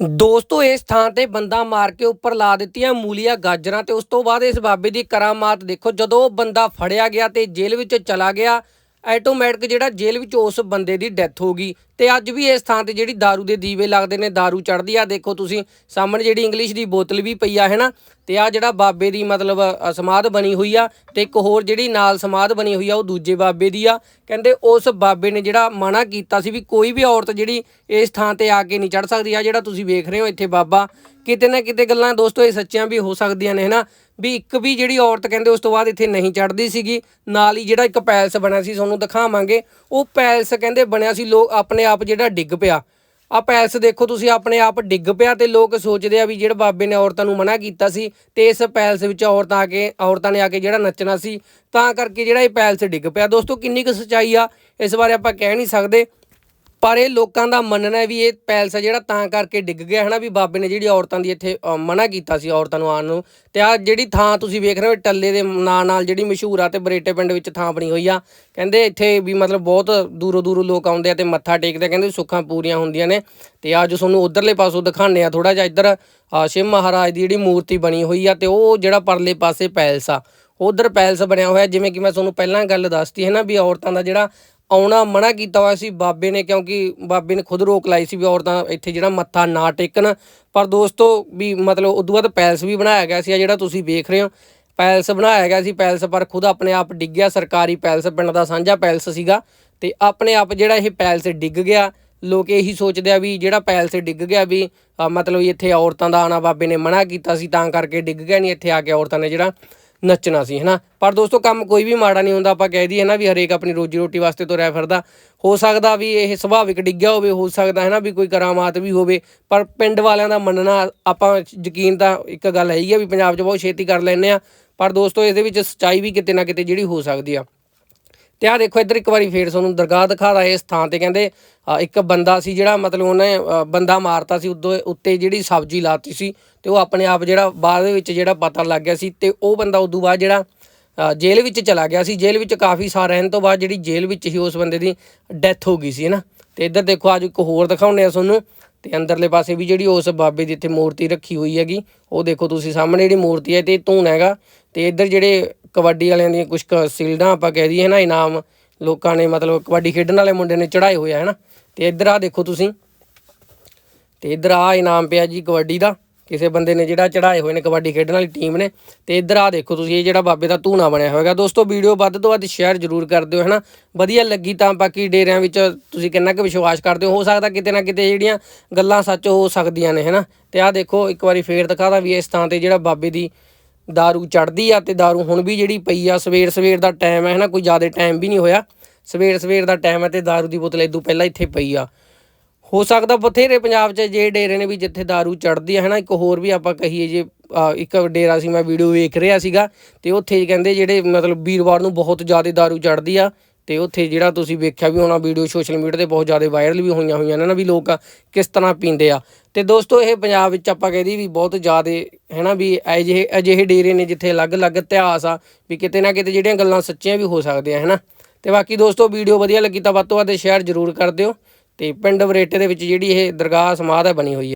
ਦੋਸਤੋ, ਇਸ ਥਾਂ ਤੇ ਬੰਦਾ ਮਾਰ ਕੇ ਉੱਪਰ ਲਾ ਦਿੱਤੀਆਂ ਮੂਲੀਆਂ ਗਾਜਰਾਂ ਤੇ ਉਸ ਤੋਂ ਬਾਅਦ ਇਸ ਬਾਬੇ ਦੀ ਕਰਾਮਾਤ ਦੇਖੋ, ਜਦੋਂ ਉਹ ਬੰਦਾ ਫੜਿਆ ਗਿਆ ਤੇ ਜੇਲ੍ਹ ਵਿੱਚ ਚਲਾ ਗਿਆ ਆਟੋਮੈਟਿਕ ਜਿਹੜਾ ਜੇਲ੍ਹ ਵਿੱਚ ਉਸ ਬੰਦੇ ਦੀ ਡੈਥ ਹੋ ਗਈ। ਤੇ ਅੱਜ ਵੀ ਇਸ ਥਾਂ ਤੇ ਜਿਹੜੀ दारू ਦੇ ਦੀਵੇ ਲੱਗਦੇ ਨੇ दारू ਚੜਦੀ ਆ ਦੇਖੋ ਤੁਸੀਂ ਸਾਹਮਣੇ ਜਿਹੜੀ ਇੰਗਲਿਸ਼ ਦੀ ਬੋਤਲ ਵੀ ਪਈ ਆ ਹੈ ਨਾ ਤੇ ਆ ਜਿਹੜਾ ਬਾਬੇ ਦੀ ਮਤਲਬ ਅ, ਸਮਾਧ ਬਣੀ ਹੋਈ ਆ ਤੇ ਇੱਕ ਹੋਰ ਜਿਹੜੀ ਨਾਲ ਸਮਾਧ ਬਣੀ ਹੋਈ ਆ ਉਹ ਦੂਜੇ ਬਾਬੇ ਦੀ ਆ ਕਹਿੰਦੇ ਉਸ ਬਾਬੇ ਨੇ ਜਿਹੜਾ ਮਨਾ ਕੀਤਾ ਸੀ ਵੀ ਕੋਈ ਵੀ ਔਰਤ ਜਿਹੜੀ ਇਸ ਥਾਂ ਤੇ ਆ ਕੇ ਨਹੀਂ ਚੜ ਸਕਦੀ ਆ ਜਿਹੜਾ ਤੁਸੀਂ ਵੇਖ ਰਹੇ ਹੋ ਇੱਥੇ ਬਾਬਾ ਕਿਤੇ ਨਾ ਕਿਤੇ ਗੱਲਾਂ ਦੋਸਤੋ ਇਹ ਸੱਚੀਆਂ ਵੀ ਹੋ ਸਕਦੀਆਂ ਨੇ ਹਨਾ ਵੀ ਇੱਕ ਵੀ ਜਿਹੜੀ ਔਰਤ ਕਹਿੰਦੇ ਉਸ ਤੋਂ ਬਾਅਦ ਇੱਥੇ ਨਹੀਂ ਚੜਦੀ ਸੀਗੀ ਨਾਲ ਹੀ ਜਿਹੜਾ ਇੱਕ ਪੈਲਸ ਬਣਿਆ ਸੀ ਤੁਹਾਨੂੰ ਦਿਖਾਵਾਂਗੇ ਉਹ ਪੈਲਸ ਕਹਿੰਦੇ ਬਣਿਆ ਸੀ ਲੋਕ ਆਪਣੇ ਆਪ ਜਿਹੜਾ ਡਿੱਗ ਪਿਆ। ਆ ਪੈਲਸ ਦੇਖੋ ਤੁਸੀਂ, ਆਪਣੇ ਆਪ ਡਿੱਗ ਪਿਆ ਤੇ ਲੋਕ ਸੋਚਦੇ ਆ ਵੀ ਜਿਹੜਾ ਬਾਬੇ ਨੇ ਔਰਤਾਂ ਨੂੰ ਮਨਾ ਕੀਤਾ ਸੀ ਤੇ ਇਸ ਪੈਲਸ ਵਿੱਚ ਔਰਤਾਂ ਆ ਕੇ, ਔਰਤਾਂ ਨੇ ਆ ਕੇ ਜਿਹੜਾ ਨੱਚਣਾ ਸੀ, ਤਾਂ ਕਰਕੇ ਜਿਹੜਾ ਇਹ ਪੈਲਸ ਡਿੱਗ ਪਿਆ। ਦੋਸਤੋ, ਕਿੰਨੀ ਕੁ ਸੱਚਾਈ ਆ, ਇਸ ਬਾਰੇ ਆਪਾਂ ਕਹਿ ਨਹੀਂ ਸਕਦੇ। ਪਰ ਇਹ ਲੋਕਾਂ ਦਾ ਮੰਨਣਾ ਹੈ ਵੀ ਇਹ ਪੈਲਸ ਆ ਜਿਹੜਾ ਤਾਂ ਕਰਕੇ ਡਿੱਗ ਗਿਆ ਹਨਾ ਵੀ ਬਾਬੇ ਨੇ ਜਿਹੜੀ ਔਰਤਾਂ ਦੀ ਇੱਥੇ ਮਨਾ ਕੀਤਾ ਸੀ ਔਰਤਾਂ ਨੂੰ ਆਉਣ ਨੂੰ। ਤੇ ਆ ਜਿਹੜੀ ਥਾਂ ਤੁਸੀਂ ਵੇਖ ਰਹੇ ਹੋ ਟੱਲੇ ਦੇ ਨਾਂ ਨਾਲ ਜਿਹੜੀ ਮਸ਼ਹੂਰ ਆ ਤੇ ਬਰੇਟੇ ਪਿੰਡ ਵਿੱਚ ਥਾਂ ਬਣੀ ਹੋਈ ਆ। ਕਹਿੰਦੇ ਇੱਥੇ ਵੀ ਮਤਲਬ ਬਹੁਤ ਦੂਰੋਂ ਦੂਰੋਂ ਲੋਕ ਆਉਂਦੇ ਆ ਤੇ ਮੱਥਾ ਟੇਕਦੇ ਆ, ਕਹਿੰਦੇ ਸੁੱਖਾਂ ਪੂਰੀਆਂ ਹੁੰਦੀਆਂ ਨੇ। ਤੇ ਅੱਜ ਤੁਹਾਨੂੰ ਉਧਰਲੇ ਪਾਸੋਂ ਦਿਖਾਣੇ ਆ ਥੋੜਾ ਜਿਹਾ ਇੱਧਰ ਸ਼ਿਵ ਮਹਾਰਾਜ ਦੀ ਜਿਹੜੀ ਮੂਰਤੀ ਬਣੀ ਹੋਈ ਆ ਤੇ ਉਹ ਜਿਹੜਾ ਪਰਲੇ ਪਾਸੇ ਪੈਲਸ ਆ ਉਧਰ ਪੈਲਸ ਬਣਿਆ ਹੋਇਆ। ਜਿਵੇਂ ਕਿ ਮੈਂ ਤੁਹਾਨੂੰ ਪਹਿਲਾਂ ਗੱਲ ਦੱਸਤੀ ਹੈ ਨਾ ਵੀ ਔਰਤਾਂ ਦਾ ਜਿਹੜਾ ਆਉਣਾ ਮਨਾ ਕੀਤਾ ਹੋਇਆ ਸੀ ਬਾਬੇ ਨੇ, ਕਿਉਂਕਿ ਬਾਬੇ ਨੇ ਖੁਦ ਰੋਕ ਲਾਈ ਸੀ ਵੀ ਔਰਤਾਂ ਇੱਥੇ ਜਿਹੜਾ ਮੱਥਾ ਨਾ ਟੇਕਣ। ਪਰ ਦੋਸਤੋ ਵੀ ਮਤਲਬ ਉਦੋਂ ਬਾਅਦ ਪੈਲਸ ਵੀ ਬਣਾਇਆ ਗਿਆ ਸੀ ਜਿਹੜਾ ਤੁਸੀਂ ਵੇਖ ਰਹੇ ਹੋ। ਪੈਲਸ ਬਣਾਇਆ ਗਿਆ ਸੀ, ਪੈਲਸ ਪਰ ਖੁਦ ਆਪਣੇ ਆਪ ਡਿੱਗ ਗਿਆ, ਸਰਕਾਰੀ ਪੈਲਸ, ਪਿੰਡ ਦਾ ਸਾਂਝਾ ਪੈਲਸ ਸੀਗਾ। ਤੇ ਆਪਣੇ ਆਪ ਜਿਹੜਾ ਇਹ ਪੈਲਸ ਡਿੱਗ ਗਿਆ, ਲੋਕ ਇਹੀ ਸੋਚਦੇ ਆ ਵੀ ਜਿਹੜਾ ਪੈਲਸ ਡਿੱਗ ਗਿਆ ਵੀ ਮਤਲਬ ਇੱਥੇ ਔਰਤਾਂ ਦਾ ਆਣਾ ਬਾਬੇ ਨੇ ਮਨਾ ਕੀਤਾ ਸੀ, ਤਾਂ ਕਰਕੇ ਡਿੱਗ ਗਿਆ ਨਹੀਂ ਇੱਥੇ ਆ ਕੇ ਔਰਤਾਂ ਨੇ ਜਿਹੜਾ ਨੱਚਣਾ ਸੀ, ਹਨਾ? ਪਰ ਦੋਸਤੋ, ਕੰਮ ਕੋਈ ਵੀ ਮਾੜਾ ਨਹੀਂ ਹੁੰਦਾ, ਆਪਾਂ ਕਹਿ ਦਈਏ ਨਾ ਵੀ ਹਰੇਕ ਆਪਣੀ ਰੋਜੀ ਰੋਟੀ ਵਾਸਤੇ ਤੁਰਿਆ ਫਿਰਦਾ। ਹੋ ਸਕਦਾ ਵੀ ਇਹ ਸੁਭਾਵਿਕ ਡਿੱਗਿਆ ਹੋਵੇ, ਹੋ ਸਕਦਾ ਹੈ ਨਾ ਵੀ ਕੋਈ ਕਰਾਮਾਤ ਵੀ ਹੋਵੇ, ਪਰ ਪਿੰਡ ਵਾਲਿਆਂ ਦਾ ਮੰਨਣਾ, ਆਪਾਂ ਯਕੀਨ ਤਾਂ ਇੱਕ ਗੱਲ ਹੈਗੀ ਆ ਵੀ ਪੰਜਾਬ 'ਚ ਬਹੁਤ ਛੇਤੀ ਕਰ ਲੈਂਦੇ ਆ। ਪਰ ਦੋਸਤੋ, ਇਹਦੇ ਵਿੱਚ ਸੱਚਾਈ ਵੀ ਕਿਤੇ ਨਾ ਕਿਤੇ ਜਿਹੜੀ ਹੋ ਸਕਦੀ ਆ। ਤੇ ਆ ਦੇਖੋ ਇੱਧਰ ਇੱਕ ਵਾਰੀ ਫੇਰ ਤੁਹਾਨੂੰ ਦਰਗਾਹ ਦਿਖਾਦਾ ਇਸ ਥਾਂ ਤੇ ਕਹਿੰਦੇ ਇੱਕ ਬੰਦਾ ਸੀ ਜਿਹੜਾ ਮਤਲਬ ਉਹਨੇ ਬੰਦਾ ਮਾਰਤਾ ਸੀ ਉੱਦੋਂ ਉੱਤੇ ਜਿਹੜੀ ਸਬਜ਼ੀ ਲਾਤੀ ਸੀ ਤੇ ਉਹ ਆਪਣੇ ਆਪ ਜਿਹੜਾ ਬਾਅਦ ਦੇ ਵਿੱਚ ਜਿਹੜਾ ਪਤਾ ਲੱਗ ਗਿਆ ਸੀ ਤੇ ਉਹ ਬੰਦਾ ਉਦੋਂ ਬਾਅਦ ਜਿਹੜਾ ਜੇਲ੍ਹ ਵਿੱਚ ਚਲਾ ਗਿਆ ਸੀ। ਜੇਲ੍ਹ ਵਿੱਚ ਕਾਫੀ ਸਾਲ ਰਹਿਣ ਤੋਂ ਬਾਅਦ ਜਿਹੜੀ ਜੇਲ੍ਹ ਵਿੱਚ ਹੀ ਉਸ ਬੰਦੇ ਦੀ ਡੈਥ ਹੋ ਗਈ ਸੀ ਨਾ ਤੇ ਇੱਧਰ ਦੇਖੋ ਅੱਜ ਇੱਕ ਹੋਰ ਦਿਖਾਉਂਦੇ ਆ ਤੁਹਾਨੂੰ, ਤੇ ਅੰਦਰਲੇ ਪਾਸੇ ਵੀ ਜਿਹੜੀ ਉਸ ਬਾਬੇ ਦੀ ਇੱਥੇ ਮੂਰਤੀ ਰੱਖੀ ਹੋਈ ਹੈਗੀ, ਉਹ ਦੇਖੋ ਤੁਸੀਂ ਸਾਹਮਣੇ ਜਿਹੜੀ ਮੂਰਤੀ ਹੈ ਤੇ ਧੂਣ ਹੈਗਾ। ਤੇ ਇੱਧਰ ਜਿਹੜੇ ਕਬੱਡੀ ਵਾਲਿਆਂ ਦੀਆਂ ਕੁਝ ਸਿਲਡਾਂ ਆਪਾਂ ਕਹਿ ਦਈਏ ਨਾ, ਇਨਾਮ ਲੋਕਾਂ ਨੇ ਮਤਲਬ ਕਬੱਡੀ ਖੇਡਣ ਵਾਲੇ ਮੁੰਡੇ ਨੇ ਚੜਾਏ ਹੋਏ ਆ, ਹਨਾ? ਤੇ ਇੱਧਰ ਆ ਦੇਖੋ ਤੁਸੀਂ। ਤੇ ਇੱਧਰ ਆ ਇਨਾਮ ਪਿਆ ਜੀ ਕਬੱਡੀ ਦਾ। ਕਿਸੇ ਬੰਦੇ ਨੇ ਜਿਹੜਾ ਚੜਾਏ ਹੋਏ ਨੇ ਕਬੱਡੀ ਖੇਡਣ ਵਾਲੀ ਟੀਮ ਨੇ। ਤੇ ਇੱਧਰ ਆ ਦੇਖੋ ਤੁਸੀਂ, ਇਹ ਜਿਹੜਾ ਬਾਬੇ ਦਾ ਧੂਣਾ ਬਣਿਆ ਹੋਏਗਾ। ਦੋਸਤੋ, ਵੀਡੀਓ ਵੱਧ ਤੋਂ ਵੱਧ ਸ਼ੇਅਰ ਜ਼ਰੂਰ ਕਰ ਦਿਓ, ਹਨਾ? ਵਧੀਆ ਲੱਗੀ ਤਾਂ ਬਾਕੀ ਡੇਰਿਆਂ ਵਿੱਚ ਤੁਸੀਂ ਕਿੰਨਾ ਕੁ ਵਿਸ਼ਵਾਸ ਕਰਦੇ ਹੋ। ਹੋ ਸਕਦਾ ਕਿਤੇ ਨਾ ਕਿਤੇ ਜਿਹੜੀਆਂ ਗੱਲਾਂ ਸੱਚ ਹੋ ਸਕਦੀਆਂ ਨੇ, ਹਨਾ? ਤੇ ਆ ਦੇਖੋ, ਇੱਕ ਵਾਰੀ ਫੇਰ ਦਿਖਾਦਾ ਵੀ ਇਸ ਥਾਂ ਤੇ ਜਿਹੜਾ ਬਾਬੇ ਦੀ दारू ਚੜਦੀ ਆ ਤੇ दारू ਹੁਣ ਵੀ ਜਿਹੜੀ ਪਈ ਆ ਸਵੇਰ ਸਵੇਰ ਦਾ ਟਾਈਮ ਹੈ ਹਨਾ ਕੋਈ ਜ਼ਿਆਦਾ ਟਾਈਮ ਵੀ ਨਹੀਂ ਹੋਇਆ ਸਵੇਰ ਸਵੇਰ ਦਾ ਟਾਈਮ ਹੈ ਤੇ दारू ਦੀ ਬੋਤਲ ਇਦੋਂ ਪਹਿਲਾਂ ਇੱਥੇ ਪਈ ਆ ਹੋ ਸਕਦਾ ਬਥੇਰੇ ਪੰਜਾਬ 'ਚ ਜੇ ਡੇਰੇ ਨੇ ਵੀ ਜਿੱਥੇ दारू ਚੜਦੀ ਹੈ ਹਨਾ ਇੱਕ ਹੋਰ ਵੀ ਆਪਾਂ ਕਹੀਏ ਜੇ ਅ, ਇੱਕ ਡੇਰਾ ਸੀ ਮੈਂ ਵੀਡੀਓ ਵੇਖ ਰਿਹਾ ਸੀਗਾ ਤੇ ਉੱਥੇ ਕਹਿੰਦੇ ਜਿਹੜੇ ਮਤਲਬ ਵੀਰਵਾਰ ਨੂੰ ਬਹੁਤ ਜ਼ਿਆਦਾ दारू ਚੜਦੀ ਆ ਤੇ ਉੱਥੇ ਜਿਹੜਾ ਤੁਸੀਂ ਵੇਖਿਆ ਵੀ ਹੋਣਾ ਵੀਡੀਓ ਸੋਸ਼ਲ ਮੀਡੀਆ ਤੇ ਬਹੁਤ ਜ਼ਿਆਦਾ ਵਾਇਰਲ ਵੀ ਹੋਈਆਂ ਹੋਈਆਂ ਨੇ ਨਾ ਵੀ ਲੋਕ ਕਿਸ ਤਰ੍ਹਾਂ ਪੀਂਦੇ ਆ। ਤੇ ਦੋਸਤੋ, ਇਹ ਪੰਜਾਬ ਵਿੱਚ ਆਪਾਂ ਕਹਿੰਦੀ ਵੀ ਬਹੁਤ ਜ਼ਿਆਦਾ ਹੈ ਨਾ ਵੀ ਅਜਿਹੇ ਅਜਿਹੇ ਡੇਰੇ ਨੇ ਜਿੱਥੇ ਅਲੱਗ-ਅਲੱਗ ਇਤਿਹਾਸ ਆ ਵੀ ਕਿਤੇ ਨਾ ਕਿਤੇ ਜਿਹੜੀਆਂ ਗੱਲਾਂ ਸੱਚੀਆਂ ਵੀ ਹੋ ਸਕਦੀਆਂ ਹੈ ਨਾ। ਤੇ ਬਾਕੀ ਦੋਸਤੋ ਵੀਡੀਓ ਵਧੀਆ ਲੱਗੀ ਤਾਂ ਵੱਧ ਤੋਂ ਵੱਧ ਸ਼ੇਅਰ ਜ਼ਰੂਰ ਕਰ ਦਿਓ ਤੇ ਪਿੰਡ ਵਰੇਟੇ ਦੇ ਵਿੱਚ ਜਿਹੜੀ ਇਹ ਦਰਗਾਹ ਸਮਾਧ ਹੈ, ਬਣੀ ਹੋਈ ਹੈ।